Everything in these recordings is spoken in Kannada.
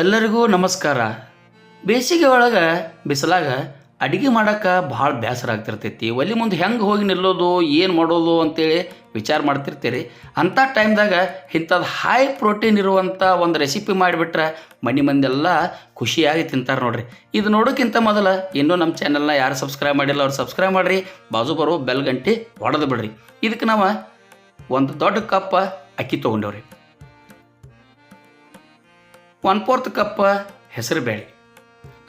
ಎಲ್ಲರಿಗೂ ನಮಸ್ಕಾರ. ಬೇಸಿಗೆ ಒಳಗೆ ಬಿಸಿಲಾಗ ಅಡುಗೆ ಮಾಡೋಕ್ಕೆ ಭಾಳ ಬೇಸರ ಆಗ್ತಿರ್ತೈತಿ. ಒಲಿ ಮುಂದೆ ಹೆಂಗೆ ಹೋಗಿ ನಿಲ್ಲೋದು, ಏನು ಮಾಡೋದು ಅಂತೇಳಿ ವಿಚಾರ ಮಾಡ್ತಿರ್ತೀರಿ. ಅಂಥ ಟೈಮ್ದಾಗ ಇಂಥದ್ದು ಹೈ ಪ್ರೋಟೀನ್ ಇರುವಂಥ ಒಂದು ರೆಸಿಪಿ ಮಾಡಿಬಿಟ್ರೆ ಮನೆ ಮಂದೆಲ್ಲ ಖುಷಿಯಾಗಿ ತಿಂತಾರೆ ನೋಡ್ರಿ. ಇದು ನೋಡೋಕ್ಕಿಂತ ಮೊದಲು ಇನ್ನೂ ನಮ್ಮ ಚಾನಲ್ನ ಯಾರು ಸಬ್ಸ್ಕ್ರೈಬ್ ಮಾಡಿಲ್ಲ ಅವ್ರು ಸಬ್ಸ್ಕ್ರೈಬ್ ಮಾಡಿರಿ. ಬಾಜು ಬರೋ ಬೆಲ್ ಗಂಟೆ ಹೊಡೆದು ಬಿಡ್ರಿ. ಇದಕ್ಕೆ ನಾವು ಒಂದು ದೊಡ್ಡ ಕಪ್ಪ ಅಕ್ಕಿ ತೊಗೊಂಡೇವ್ರಿ. ಒನ್ ಫೋರ್ತ್ ಕಪ್ ಹೆಸರು ಬೇಳೆ.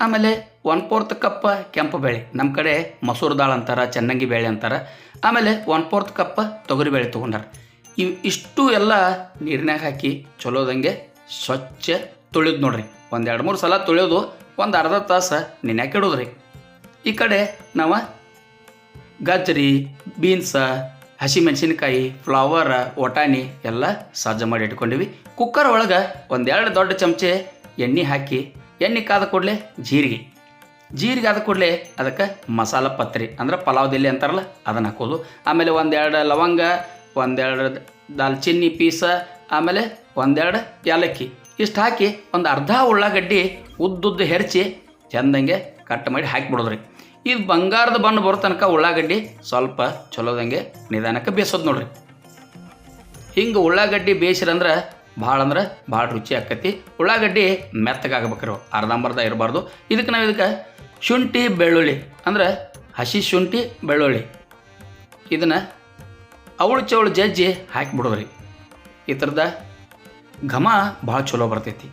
ಆಮೇಲೆ ಒನ್ ಫೋರ್ತ್ ಕಪ್ ಕೆಂಪು ಬೇಳೆ. ನಮ್ಮ ಕಡೆ ಮಸೂರ್ ದಾಲ್ ಅಂತಾರೆ, ಚೆನ್ನಂಗಿ ಬೇಳೆ ಅಂತಾರೆ. ಆಮೇಲೆ ಒನ್ ಫೋರ್ತ್ ಕಪ್ ತೊಗರಿ ಬೇಳೆ ತೊಗೊಂಡಾರ. ಇವು ಇಷ್ಟು ಎಲ್ಲ ನೀರಿನಾಗ ಹಾಕಿ ಚಲೋದಂಗೆ ಸ್ವಚ್ಛ ತೊಳೆದು ನೋಡ್ರಿ. ಒಂದು ಎರಡು ಮೂರು ಸಲ ತೊಳೆಯೋದು ಒಂದು ಅರ್ಧ ತಾಸು ನೆನೆಯಾಕಿಡೋದ್ರಿ ಈ ಕಡೆ ನಾವು ಗಜ್ಜರಿ, ಬೀನ್ಸ ಹಸಿಮೆಣಸಿನ್ಕಾಯಿ ಫ್ಲವರ್ ಒಟಾಣಿ ಎಲ್ಲ ಸಜ್ಜ ಮಾಡಿ ಇಟ್ಕೊಂಡಿವಿ. ಕುಕ್ಕರ್ ಒಳಗೆ ಒಂದೆರಡು ದೊಡ್ಡ ಚಮಚೆ ಎಣ್ಣೆ ಹಾಕಿ, ಎಣ್ಣೆ ಕಾದ ಕೂಡಲೇ ಜೀರಿಗೆ. ಜೀರಿಗೆ ಆದ ಕೂಡಲೇ ಅದಕ್ಕೆ ಮಸಾಲ ಪತ್ರಿ, ಅಂದ್ರೆ ಪಲಾವ್ ದಿಲ್ಲಿ ಅಂತಾರಲ್ಲ, ಅದನ್ನು ಹಾಕೋದು. ಆಮೇಲೆ ಒಂದೆರಡು ಲವಂಗ, ಒಂದೆರಡು ದಾಲ್ಚಿನ್ನಿ ಪೀಸ, ಆಮೇಲೆ ಒಂದೆರಡು ಏಲಕ್ಕಿ. ಇಷ್ಟು ಹಾಕಿ ಒಂದು ಅರ್ಧ ಉಳ್ಳಾಗಡ್ಡಿ ಉದ್ದುದ್ದು ಹೆರಚಿ, ಚೆಂದಂಗೆ ಕಟ್ ಮಾಡಿ ಹಾಕಿಬಿಡೋದ್ರಿ. ಇದು ಬಂಗಾರದ ಬಣ್ಣ ಬರೋ ತನಕ ಉಳ್ಳಾಗಡ್ಡಿ ಸ್ವಲ್ಪ ಚಲೋದಂಗೆ ನಿಧಾನಕ್ಕೆ ಬೇಯಿಸೋದು ನೋಡ್ರಿ. ಹಿಂಗೆ ಉಳ್ಳಾಗಡ್ಡಿ ಬೇಯಿಸಿರಂದ್ರೆ ಭಾಳ ಅಂದ್ರೆ ಭಾಳ ರುಚಿ ಆಕತಿ. ಉಳ್ಳಾಗಡ್ಡಿ ಮೆತ್ತಗಾಗಬೇಕ್ರಿ, ಅರ್ಧಂಬರ್ಧ ಇರಬಾರ್ದು. ಇದಕ್ಕೆ ನಾವು ಇದಕ್ಕೆ ಶುಂಠಿ, ಬೆಳ್ಳುಳ್ಳಿ ಅಂದ್ರೆ ಹಸಿ ಶುಂಠಿ, ಬೆಳ್ಳುಳ್ಳಿ. ಇದನ್ನು ಅವಳು ಚವಳು ಜಜ್ಜಿ ಹಾಕಿಬಿಡೋದ್ರಿ. ಈ ಥರದ ಘಮ ಭಾಳ ಚಲೋ ಬರ್ತೈತಿ.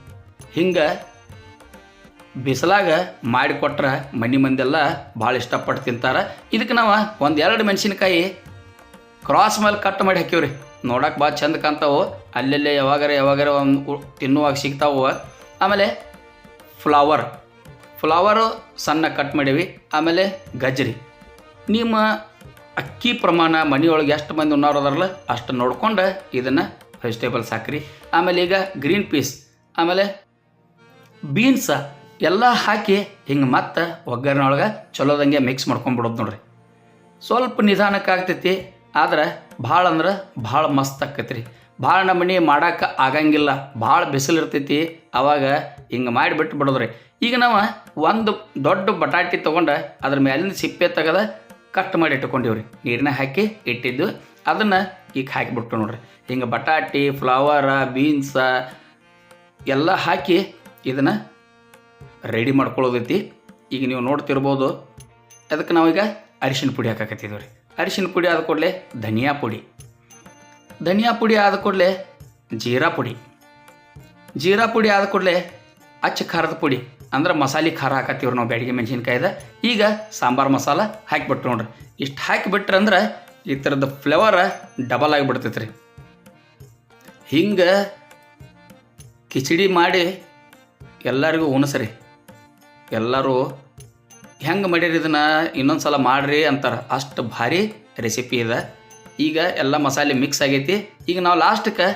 ಹಿಂಗೆ ಬಿಸಿಲಾಗ ಮಾಡಿಕೊಟ್ರೆ ಮನೆ ಮಂದೆಲ್ಲ ಭಾಳ ಇಷ್ಟಪಟ್ಟು ತಿಂತಾರೆ. ಇದಕ್ಕೆ ನಾವು ಒಂದು ಎರಡು ಮೆಣಸಿನ್ಕಾಯಿ ಕ್ರಾಸ್ ಮೇಲೆ ಕಟ್ ಮಾಡಿ ಹಾಕಿವ್ರಿ. ನೋಡಕ್ಕೆ ಭಾಳ ಚಂದ ಕಾಣ್ತಾವು. ಅಲ್ಲೆಲ್ಲೇ ಯಾವಾಗಾರ ಯಾವಾಗಾರ ಒಂದು ತಿನ್ನುವಾಗ ಸಿಗ್ತಾವೆ. ಆಮೇಲೆ ಫ್ಲವರ್ ಫ್ಲವರು ಸಣ್ಣ ಕಟ್ ಮಾಡೀವಿ. ಆಮೇಲೆ ಗಜ್ರಿ. ನಿಮ್ಮ ಅಕ್ಕಿ ಪ್ರಮಾಣ ಮನೆಯೊಳಗೆ ಎಷ್ಟು ಮಂದಿ ಉಣ್ಣವ್ರು ಅದರಲ್ಲ, ಅಷ್ಟು ನೋಡ್ಕೊಂಡು ಇದನ್ನು ವೆಜಿಟೇಬಲ್ಸ್ ಹಾಕ್ರಿ ಆಮೇಲೆ ಈಗ ಗ್ರೀನ್ ಪೀಸ್ ಆಮೇಲೆ ಬೀನ್ಸ ಎಲ್ಲ ಹಾಕಿ ಹಿಂಗೆ ಮತ್ತೆ ಒಗ್ಗರಣೆ ಒಳಗೆ ಚಲೋದಂಗೆ ಮಿಕ್ಸ್ ಮಾಡ್ಕೊಂಡ್ಬಿಡೋದು ನೋಡ್ರಿ. ಸ್ವಲ್ಪ ನಿಧಾನಕ್ಕೆ ಆಗ್ತೈತಿ, ಆದ್ರೆ ಭಾಳ ಅಂದ್ರೆ ಭಾಳ ಮಸ್ತ್ ಆಕೈತಿ ರೀ ಭಾಳ ನಮೂನಿ ಮಾಡಕ್ಕೆ ಆಗಂಗಿಲ್ಲ, ಭಾಳ ಬಿಸಿಲು ಇರ್ತೈತಿ, ಅವಾಗ ಹಿಂಗೆ ಮಾಡಿಬಿಟ್ಟು ಬಿಡೋದ್ರಿ. ಈಗ ನಾವು ಒಂದು ದೊಡ್ಡ ಬಟಾಟಿ ತೊಗೊಂಡು ಅದ್ರ ಮೇಲಿನ ಸಿಪ್ಪೆ ತೆಗೆದ ಕಟ್ ಮಾಡಿ ಇಟ್ಕೊಂಡಿವ್ರಿ. ನೀರನ್ನ ಹಾಕಿ ಇಟ್ಟಿದ್ದು, ಅದನ್ನು ಈಗ ಹಾಕಿಬಿಟ್ಟು ನೋಡ್ರಿ. ಹಿಂಗೆ ಬಟಾಟಿ ಫ್ಲವರ ಬೀನ್ಸ ಎಲ್ಲ ಹಾಕಿ ಇದನ್ನು ರೆಡಿ ಮಾಡ್ಕೊಳ್ಳೋದೈತಿ. ಈಗ ನೀವು ನೋಡ್ತಿರ್ಬೋದು, ಅದಕ್ಕೆ ನಾವೀಗ ಅರಿಶಿನ ಪುಡಿ ಹಾಕಾಕತ್ತಿದ್ದೀವಿ ರೀ. ಅರಿಶಿನ ಪುಡಿ ಆದ ಕೂಡಲೇ ಧನಿಯಾ ಪುಡಿ. ಧನಿಯಾ ಪುಡಿ ಆದ ಕೂಡಲೇ ಜೀರಾ ಪುಡಿ. ಜೀರಾ ಪುಡಿ ಆದ ಕೂಡಲೇ ಅಚ್ಚ ಖಾರದ ಪುಡಿ. ಅಂದ್ರೆ ಮಸಾಲೆ ಖಾರ ಹಾಕತ್ತೀವ್ರಿ ನಾವು ಬ್ಯಾಡಿಗೆ ಮೆಣಸಿನ್ಕಾಯ್ದ. ಈಗ ಸಾಂಬಾರು ಮಸಾಲ ಹಾಕಿಬಿಟ್ರು ನೋಡ್ರಿ. ಇಷ್ಟು ಹಾಕಿಬಿಟ್ರೆ ಅಂದ್ರೆ ಈ ಥರದ ಫ್ಲೇವರ್ ಡಬಲ್ ಆಗಿಬಿಡ್ತೈತೆ ರೀ. ಹಿಂಗೆ ಕಿಚಡಿ ಮಾಡಿ ಎಲ್ಲರಿಗೂ ಉಣಸ್ರಿ. ಎಲ್ಲರೂ ಹೆಂಗೆ ಮಾಡಿರಿ ಇದನ್ನು? ಇನ್ನೊಂದು ಸಲ ಮಾಡಿರಿ ಅಂತಾರೆ. ಅಷ್ಟು ಭಾರಿ ರೆಸಿಪಿ ಇದೆ. ಈಗ ಎಲ್ಲ ಮಸಾಲೆ ಮಿಕ್ಸ್ ಆಗೈತಿ. ಈಗ ನಾವು ಲಾಸ್ಟಕ್ಕೆ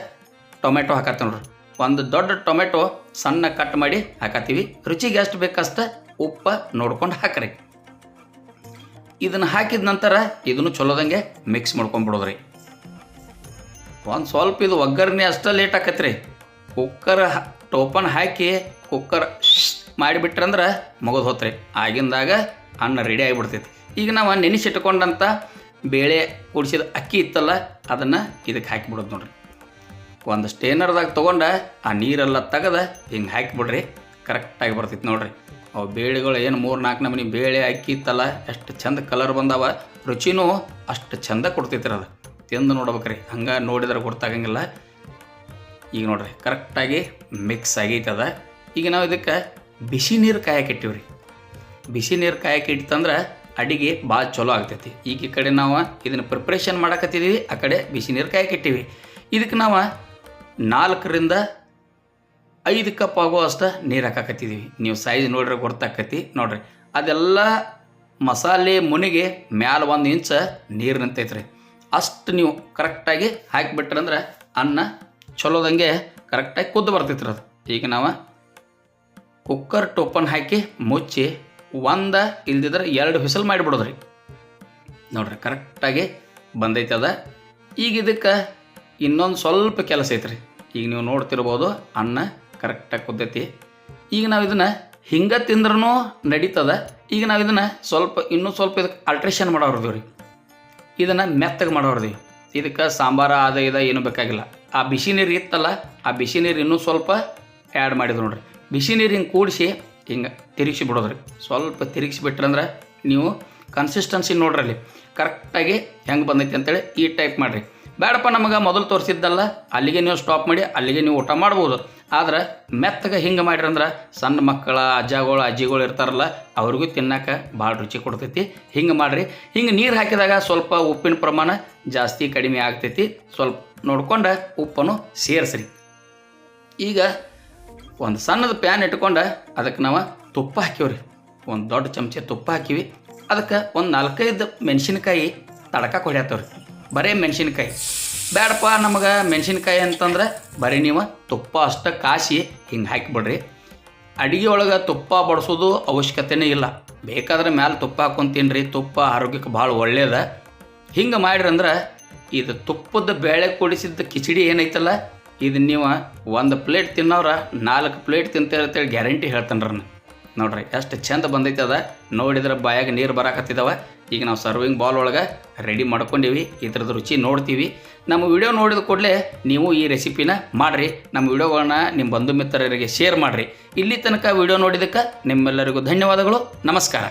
ಟೊಮೆಟೊ ಹಾಕತ್ತೀವಿ ನೋಡ್ರಿ. ಒಂದು ದೊಡ್ಡ ಟೊಮೆಟೊ ಸಣ್ಣ ಕಟ್ ಮಾಡಿ ಹಾಕತ್ತೀವಿ. ರುಚಿಗೆ ಎಷ್ಟು ಬೇಕಷ್ಟ ಉಪ್ಪು ನೋಡ್ಕೊಂಡು ಹಾಕ್ರಿ. ಇದನ್ನು ಹಾಕಿದ ನಂತರ ಇದನ್ನು ಚಲೋದಂಗೆ ಮಿಕ್ಸ್ ಮಾಡ್ಕೊಂಡ್ಬಿಡೋದ್ರಿ ಒಂದು ಸ್ವಲ್ಪ ಇದು ಒಗ್ಗರಣೆ ಅಷ್ಟೇ ಲೇಟ್ ಆಕತ್ರಿ. ಕುಕ್ಕರ್ ಟೋಪನ್ ಹಾಕಿ ಕುಕ್ಕರ್ ಮಾಡಿಬಿಟ್ರಂದ್ರೆ ಮುಗಿದು ಹೋತ್ರಿ. ಆಗಿಂದಾಗ ಅನ್ನ ರೆಡಿ ಆಗಿಬಿಡ್ತೈತಿ. ಈಗ ನಾವು ನೆನೆಸಿಟ್ಕೊಂಡಂಥ ಬೇಳೆ ಕುಡಿಸಿದ ಅಕ್ಕಿ ಇತ್ತಲ್ಲ, ಅದನ್ನು ಇದಕ್ಕೆ ಹಾಕಿಬಿಡೋದು ನೋಡ್ರಿ. ಒಂದು ಸ್ಟೇನರ್ದಾಗ ತೊಗೊಂಡು ಆ ನೀರೆಲ್ಲ ತೆಗೆದು ಹಿಂಗೆ ಹಾಕಿಬಿಡ್ರಿ. ಕರೆಕ್ಟಾಗಿ ಬರ್ತೈತಿ ನೋಡ್ರಿ. ಅವು ಬೇಳೆಗಳು ಏನು ಮೂರು ನಾಲ್ಕು ನಮೂನಿ ಬೇಳೆ, ಅಕ್ಕಿ ಇತ್ತಲ್ಲ, ಎಷ್ಟು ಚಂದ ಕಲರ್ ಬಂದಾವ, ರುಚಿನೂ ಅಷ್ಟು ಚಂದ ಕೊಡ್ತೈತ್ರಿ ಅದು. ತಿಂದು ನೋಡ್ಬೇಕ್ರಿ. ಹಂಗೆ ನೋಡಿದ್ರೆ ಗೊತ್ತಾಗಂಗಿಲ್ಲ ಈಗ ನೋಡ್ರಿ ಕರೆಕ್ಟಾಗಿ ಮಿಕ್ಸ್ ಆಗೈತೆ ಅದ. ಈಗ ನಾವು ಇದಕ್ಕೆ ಬಿಸಿ ನೀರು ಕಾಯಕ್ಕೆ ರೀ ಬಿಸಿ ನೀರು ಕಾಯಕ್ಕೆ ಇಟ್ಟಂದ್ರೆ ಅಡಿಗೆ ಭಾಳ ಚಲೋ ಆಗ್ತೈತಿ. ಈಗ ಈ ಕಡೆ ನಾವು ಇದನ್ನು ಪ್ರಿಪ್ರೇಷನ್ ಮಾಡಕತ್ತಿದ್ದೀವಿ ಆ ಕಡೆ ಬಿಸಿ ನೀರು ಕಾಯಕ್ಕೆ ಇದಕ್ಕೆ ನಾವು ನಾಲ್ಕರಿಂದ ಐದು ಕಪ್ ಆಗೋ ಅಷ್ಟು ನೀರು ಹಾಕಾಕತ್ತಿದ್ದೀವಿ ನೀವು ಸೈಜ್ ನೋಡ್ರಿ ಗೊತ್ತಾಕತಿ ನೋಡ್ರಿ. ಅದೆಲ್ಲ ಮಸಾಲೆ ಮುನಿಗೆ ಮ್ಯಾಲ ಒಂದು ಇಂಚ ನೀರು ನಿಂತೈತ್ರಿ. ಅಷ್ಟು ನೀವು ಕರೆಕ್ಟಾಗಿ ಹಾಕಿಬಿಟ್ರಂದ್ರೆ ಅನ್ನ ಚಲೋದಂಗೆ ಕರೆಕ್ಟಾಗಿ ಕುದ್ದು ಬರ್ತೈತ್ರಿ ಅದು. ಈಗ ನಾವು ಕುಕ್ಕರ್ ಟೋಪನ್ ಹಾಕಿ ಮುಚ್ಚಿ ಒಂದು ಇಲ್ದಿದ್ರೆ ಎರಡು ವಿಸಲ್ ಮಾಡಿಬಿಡೋದ್ರಿ. ನೋಡ್ರಿ, ಕರೆಕ್ಟಾಗಿ ಬಂದೈತೆ ಅದ. ಈಗ ಇದಕ್ಕೆ ಇನ್ನೊಂದು ಸ್ವಲ್ಪ ಕೆಲಸ ಐತ್ರಿ. ಈಗ ನೀವು ನೋಡ್ತಿರ್ಬೋದು ಅನ್ನ ಕರೆಕ್ಟಾಗಿ ಕುದ್ದೈತಿ. ಈಗ ನಾವು ಇದನ್ನು ಹಿಂಗೆ ತಿಂದ್ರೂ ನಡೀತದ. ಈಗ ನಾವು ಇದನ್ನು ಸ್ವಲ್ಪ, ಇನ್ನೂ ಸ್ವಲ್ಪ ಇದಕ್ಕೆ ಅಲ್ಟ್ರೇಷನ್ ಮಾಡೋರ್ದೀವಿ ರೀ ಇದನ್ನು ಮೆತ್ತಗೆ ಮಾಡೋರ್ದೀವಿ. ಇದಕ್ಕೆ ಸಾಂಬಾರ, ಅದ ಇದ ಏನೂ ಬೇಕಾಗಿಲ್ಲ. ಆ ಬಿಸಿ ನೀರು ಇತ್ತಲ್ಲ, ಆ ಬಿಸಿ ನೀರು ಇನ್ನೂ ಸ್ವಲ್ಪ ಆ್ಯಡ್ ಮಾಡಿದ್ರು ನೋಡ್ರಿ. ಬಿಸಿ ನೀರು ಹಿಂಗೆ ಕೂಡಿಸಿ ಹಿಂಗೆ ತಿರುಗಿಸಿ ಬಿಡೋದ್ರಿ ಸ್ವಲ್ಪ ತಿರುಗಿಸಿ ಬಿಟ್ರಂದ್ರೆ ನೀವು ಕನ್ಸಿಸ್ಟೆನ್ಸಿ ನೋಡ್ರಿ ಅಲ್ಲಿ ಕರೆಕ್ಟಾಗಿ ಹೆಂಗೆ ಬಂದೈತಿ ಅಂತೇಳಿ ಈ ಟೈಪ್ ಮಾಡಿರಿ. ಬೇಡಪ್ಪ ನಮಗೆ ಮೊದಲು ತೋರಿಸಿದ್ದಲ್ಲ, ಅಲ್ಲಿಗೆ ನೀವು ಸ್ಟಾಪ್ ಮಾಡಿ, ಅಲ್ಲಿಗೆ ನೀವು ಊಟ ಮಾಡ್ಬೋದು. ಆದ್ರೆ ಮೆತ್ತಗೆ ಹಿಂಗೆ ಮಾಡಿರಂದ್ರೆ ಸಣ್ಣ ಮಕ್ಕಳ, ಅಜ್ಜಗಳು, ಅಜ್ಜಿಗಳು ಇರ್ತಾರಲ್ಲ, ಅವ್ರಿಗೂ ತಿನ್ನಕ್ಕೆ ಭಾಳ ರುಚಿ ಕೊಡ್ತೈತಿ. ಹಿಂಗೆ ಮಾಡಿರಿ. ಹಿಂಗೆ ನೀರು ಹಾಕಿದಾಗ ಸ್ವಲ್ಪ ಉಪ್ಪಿನ ಪ್ರಮಾಣ ಜಾಸ್ತಿ ಕಡಿಮೆ ಆಗ್ತೈತಿ. ಸ್ವಲ್ಪ ನೋಡ್ಕೊಂಡು ಉಪ್ಪನ್ನು ಸೇರಿಸ್ರಿ. ಈಗ ಒಂದು ಸಣ್ಣದ ಪ್ಯಾನ್ ಇಟ್ಕೊಂಡು ಅದಕ್ಕೆ ನಾವು ತುಪ್ಪ ಹಾಕಿವ್ರಿ ಒಂದು ದೊಡ್ಡ ಚಮಚ ತುಪ್ಪ ಹಾಕಿವಿ. ಅದಕ್ಕೆ ಒಂದು ನಾಲ್ಕೈದು ಮೆಣಸಿನ್ಕಾಯಿ ತಡಕ ಹೊಡ್ಯಾತವ್ರಿ ಬರೀ ಮೆಣಸಿನ್ಕಾಯಿ. ಬೇಡಪ್ಪ ನಮಗೆ ಮೆಣಸಿನ್ಕಾಯಿ ಅಂತಂದ್ರೆ ಬರೀ ನೀವು ತುಪ್ಪ ಅಷ್ಟು ಕಾಸಿ ಹಿಂಗೆ ಹಾಕಿಬಿಡ್ರಿ. ಅಡುಗೆ ಒಳಗೆ ತುಪ್ಪ ಬಡಿಸೋದು ಅವಶ್ಯಕತೆನೇ ಇಲ್ಲ. ಬೇಕಾದ್ರೆ ಮ್ಯಾಲೆ ತುಪ್ಪ ಹಾಕೊಂಡು ತಿನ್ನಿರಿ ತುಪ್ಪ ಆರೋಗ್ಯಕ್ಕೆ ಭಾಳ ಒಳ್ಳೇದ. ಹಿಂಗೆ ಮಾಡಿರಂದ್ರೆ ಇದು ತುಪ್ಪದ ಬೇಳೆ ಕೂಡಿಸಿದ್ದ ಕಿಚಡಿ ಏನೈತಲ್ಲ ಇದು ನೀವು ಒಂದು ಪ್ಲೇಟ್ ತಿನ್ನೋರ ನಾಲ್ಕು ಪ್ಲೇಟ್ ತಿಂತೀರ ಅಂತೇಳಿ ಗ್ಯಾರಂಟಿ ಹೇಳ್ತಾನೆ ರೀ ನೋಡ್ರಿ, ಎಷ್ಟು ಚಂದ ಬಂದೈತೆ ಅದ. ನೋಡಿದ್ರೆ ಬಾಯಾಗ ನೀರು ಬರಾಕತ್ತಿದಾವ. ಈಗ ನಾವು ಸರ್ವಿಂಗ್ ಬಾಲ್ ಒಳಗೆ ರೆಡಿ ಮಾಡ್ಕೊಂಡೀವಿ. ಇದ್ರದ್ದು ರುಚಿ ನೋಡ್ತೀವಿ. ನಮ್ಮ ವಿಡಿಯೋ ನೋಡಿದ ಕೂಡಲೇ ನೀವು ಈ ರೆಸಿಪಿನ ಮಾಡಿರಿ. ನಮ್ಮ ವಿಡಿಯೋಗಳನ್ನ ನಿಮ್ಮ ಬಂಧು ಮಿತ್ರರಿಗೆ ಶೇರ್ ಮಾಡಿರಿ. ಇಲ್ಲಿ ತನಕ ವಿಡಿಯೋ ನೋಡಿದ್ದಕ್ಕೆ ನಿಮ್ಮೆಲ್ಲರಿಗೂ ಧನ್ಯವಾದಗಳು. ನಮಸ್ಕಾರ.